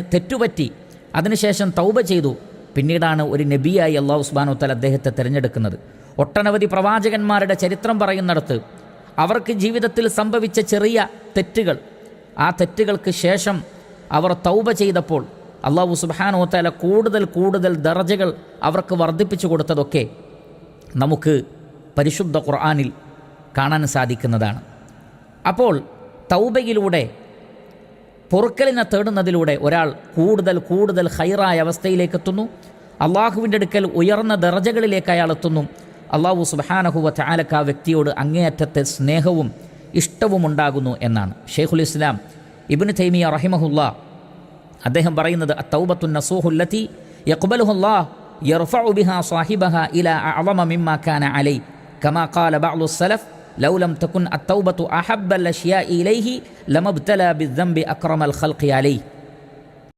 തെറ്റുപറ്റി. അതിനുശേഷം തൗബ ചെയ്തു. പിന്നീടാണ് ഒരു നബിയായി അള്ളാഹു സുബാനു തല അദ്ദേഹത്തെ തിരഞ്ഞെടുക്കുന്നത്. ഒട്ടനവധി പ്രവാചകന്മാരുടെ ചരിത്രം പറയുന്നിടത്ത് അവർക്ക് ജീവിതത്തിൽ സംഭവിച്ച ചെറിയ തെറ്റുകൾ. ആ തെറ്റുകൾക്ക് ശേഷം അവർ തൗബ ചെയ്തപ്പോൾ അള്ളാഹു സുബാനോ തല കൂടുതൽ കൂടുതൽ ദർജകൾ അവർക്ക് വർദ്ധിപ്പിച്ചു കൊടുത്തതൊക്കെ നമുക്ക് പരിശുദ്ധ ഖുർആാനിൽ കാണാൻ സാധിക്കുന്നതാണ്. അപ്പോൾ തൗബയിലൂടെ പൊറുക്കലിനെ തേടുന്നതിലൂടെ ഒരാൾ കൂടുതൽ കൂടുതൽ ഹൈറായ അവസ്ഥയിലേക്ക് എത്തുന്നു. അള്ളാഹുവിന്റെ അടുക്കൽ ഉയർന്ന ദർജകളിലേക്ക് അയാൾ എത്തുന്നു. അള്ളാഹു സുബാനഹുവ ചാലക്ക വ്യക്തിയോട് അങ്ങേയറ്റത്തെ സ്നേഹവും ഇഷ്ടവും ഉണ്ടാകുന്നു എന്നാണ്. ഷെയ്ഖുൽ ഇസ്ലാം ഇബിന് തൈമിയ റഹിമഹുല്ല അദ്ദേഹം പറയുന്നത് തൗബത്തു നസൂഹുല്ലത്തി യക്ബലുഹുല്ലാ യർഫഉ ഉബിഹ സാഹിബഹ ഇല അഅളമ മിമ്മ കാന അലൈ കമാ ഖാല ബഅ്ലു സലഫ് لو لم تكن التوبة أحب الأشياء إليه لما ابتلى بالذنب أكرم الخلق عليه.